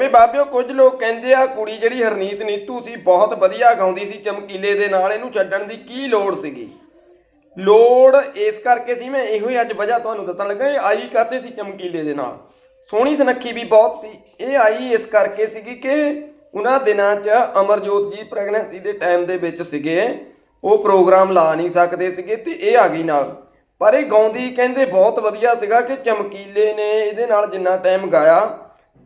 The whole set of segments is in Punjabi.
ਵੀ ਬਾਬਿਓ ਕੁਝ ਲੋਕ ਕਹਿੰਦੇ ਆ, ਕੁੜੀ ਜਿਹੜੀ ਹਰਨੀਤ ਨੀਤੂ ਸੀ, ਬਹੁਤ ਵਧੀਆ ਗਾਉਂਦੀ ਸੀ, ਚਮਕੀਲੇ ਦੇ ਨਾਲ ਇਹਨੂੰ ਛੱਡਣ ਦੀ ਕੀ ਲੋੜ ਸੀਗੀ? ਲੋੜ ਇਸ ਕਰਕੇ ਸੀ, ਮੈਂ ਇਹੋ ਹੀ ਅੱਜ ਵਜ੍ਹਾ ਤੁਹਾਨੂੰ ਦੱਸਣ ਲੱਗਾ, ਇਹ ਆਈ ਕਾਤੇ ਸੀ ਚਮਕੀਲੇ ਦੇ ਨਾਲ? ਸੋਹਣੀ ਸੁਨੱਖੀ ਵੀ ਬਹੁਤ ਸੀ, ਇਹ ਆਈ ਇਸ ਕਰਕੇ ਸੀਗੀ ਕਿ ਉਹਨਾਂ ਦਿਨਾਂ 'ਚ ਅਮਰਜੋਤ ਜੀ ਪ੍ਰੈਗਨੈਂਸੀ ਦੇ ਟਾਈਮ ਦੇ ਵਿੱਚ ਸੀਗੇ, ਉਹ ਪ੍ਰੋਗਰਾਮ ਲਾ ਨਹੀਂ ਸਕਦੇ ਸੀਗੇ ਤੇ ਇਹ ਆ ਗਈ ਨਾਲ। ਪਰ ਇਹ ਗਾਉਂਦੀ ਕਹਿੰਦੇ ਬਹੁਤ ਵਧੀਆ ਸੀਗਾ ਕਿ ਚਮਕੀਲੇ ਨੇ ਇਹਦੇ ਨਾਲ ਜਿੰਨਾ ਟਾਈਮ ਗਾਇਆ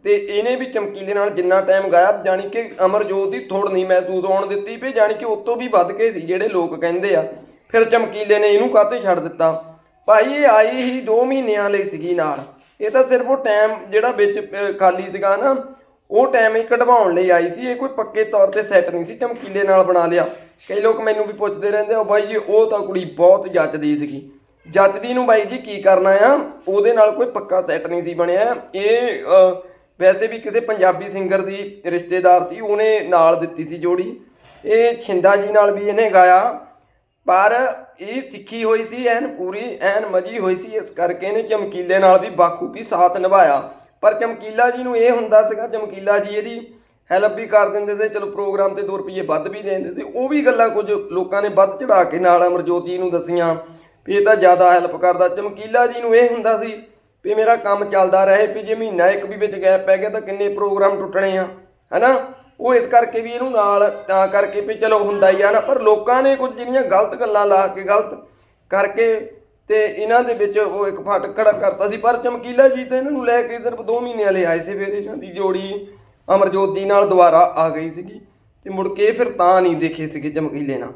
ਤੇ ਇਹਨੇ ਵੀ ਚਮਕੀਲੇ ਨਾਲ ਜਿੰਨਾ ਟਾਈਮ ਗਾਇਆ, ਜਾਣੀ ਕਿ ਅਮਰਜੋਤ ਦੀ ਥੋੜ ਨਹੀਂ ਮਹਿਸੂਸ ਹੋਣ ਦਿੱਤੀ ਵੀ, ਜਾਣੀ ਕਿ ਉਤੋਂ ਵੀ ਵੱਧ ਕੇ ਸੀ ਜਿਹੜੇ ਲੋਕ ਕਹਿੰਦੇ ਆ। ਫਿਰ ਚਮਕੀਲੇ ਨੇ ਇਹਨੂੰ ਕਾਹਤੇ ਛੱਡ ਦਿੱਤਾ? ਭਾਈ, ਇਹ ਆਈ ਹੀ 2 ਮਹੀਨਿਆਂ ਲਈ ਸੀਗੀ ਨਾਲ। ਇਹ ਤਾਂ ਸਿਰਫ ਉਹ ਟਾਈਮ ਜਿਹੜਾ ਵਿੱਚ ਖਾਲੀ ਸੀਗਾ ਨਾ, ਉਹ ਟਾਈਮ ਹੀ ਕਢਵਾਉਣ ਲਈ ਆਈ ਸੀ। ਇਹ ਕੋਈ ਪੱਕੇ ਤੌਰ ਤੇ ਸੈੱਟ ਨਹੀਂ ਸੀ ਚਮਕੀਲੇ ਨਾਲ ਬਣਾ ਲਿਆ। ਕਈ ਲੋਕ ਮੈਨੂੰ ਵੀ ਪੁੱਛਦੇ ਰਹਿੰਦੇ ਆ ਬਾਈ ਜੀ, ਉਹ ਤਾਂ ਕੁੜੀ ਬਹੁਤ ਜੱਚਦੀ ਸੀਗੀ। ਜੱਚਦੀ ਨੂੰ ਬਾਈ ਜੀ ਕੀ ਕਰਨਾ ਆ? ਉਹਦੇ ਨਾਲ ਕੋਈ ਪੱਕਾ ਸੈੱਟ ਨਹੀਂ ਸੀ ਬਣਿਆ। ਇਹ ਵੈਸੇ ਵੀ ਕਿਸੇ ਪੰਜਾਬੀ ਸਿੰਗਰ ਦੀ ਰਿਸ਼ਤੇਦਾਰ ਸੀ, ਉਹਨੇ ਨਾਲ ਦਿੱਤੀ ਸੀ ਜੋੜੀ। ਇਹ ਛਿੰਦਾ ਜੀ ਨਾਲ ਵੀ ਇਹਨੇ ਗਾਇਆ। ਪਰ ਇਹ ਸਿੱਖੀ ਹੋਈ ਸੀ, ਐਨ ਪੂਰੀ, ਐਨ ਮਜੀ ਹੋਈ ਸੀ, ਇਸ ਕਰਕੇ ਇਹਨੇ ਚਮਕੀਲੇ ਨਾਲ ਵੀ ਬਾਖੂਬੀ ਸਾਥ ਨਿਭਾਇਆ। ਪਰ ਚਮਕੀਲਾ ਜੀ ਨੂੰ ਇਹ ਹੁੰਦਾ ਸੀਗਾ, ਚਮਕੀਲਾ ਜੀ ਇਹਦੀ ਹੈਲਪ ਵੀ ਕਰ ਦਿੰਦੇ ਸੀ, ਚਲੋ ਪ੍ਰੋਗਰਾਮ ਤੇ 2 ਰੁਪਏ ਵੱਧ ਵੀ ਦੇ ਦਿੰਦੇ ਸੀ, ਉਹ ਵੀ ਗੱਲਾਂ ਕੁਝ ਲੋਕਾਂ ਨੇ ਵੱਧ ਚੜਾ ਕੇ ਨਾਲ ਅਮਰਜੋਤ ਜੀ ਨੂੰ ਦੱਸੀਆਂ, ਵੀ ਇਹ ਤਾਂ ਜ਼ਿਆਦਾ ਹੈਲਪ ਕਰਦਾ। ਚਮਕੀਲਾ ਜੀ ਨੂੰ ਇਹ ਹੁੰਦਾ ਸੀ ਵੀ ਮੇਰਾ ਕੰਮ ਚੱਲਦਾ ਰਹੇ, ਵੀ ਜੇ ਮਹੀਨਾ ਇੱਕ ਵੀ ਵਿੱਚ ਗੈਪ ਪੈ ਗਿਆ ਤਾਂ ਕਿੰਨੇ ਪ੍ਰੋਗਰਾਮ ਟੁੱਟਣੇ ਆ, ਹੈਨਾ? ਉਹ ਇਸ ਕਰਕੇ ਵੀ ਇਹਨੂੰ ਨਾਲ ਤਾਂ ਕਰਕੇ ਵੀ ਚਲੋ ਹੁੰਦਾ ਹੀ ਆ ਨਾ, ਪਰ ਲੋਕਾਂ ਨੇ ਕੁਝ ਜਿਹੜੀਆਂ ਗਲਤ ਗੱਲਾਂ ਲਾ ਕੇ ਗਲਤ ਕਰਕੇ ਤੇ ਇਹਨਾਂ ਦੇ ਵਿੱਚ ਉਹ ਇੱਕ ਫਟ ਖੜਾ ਕਰਤਾ ਸੀ, ਪਰ ਚਮਕੀਲਾ ਜੀ ਤਾਂ ਇਹਨਾਂ ਨੂੰ ਲੈ ਕੇ ਸਿਰਫ 2 ਮਹੀਨੇ ਵਾਲੇ ਆਏ ਸੀ, ਫਿਰ ਇਹਨਾਂ ਦੀ ਜੋੜੀ ਅਮਰਜੋਤ ਜੀ ਨਾਲ ਦੁਬਾਰਾ ਆ ਗਈ ਸੀਗੀ ਤੇ ਮੁੜ ਕੇ ਫਿਰ ਤਾਂ ਨਹੀਂ ਦੇਖੇ ਸੀਗੇ ਚਮਕੀਲੇ ਨਾਲ।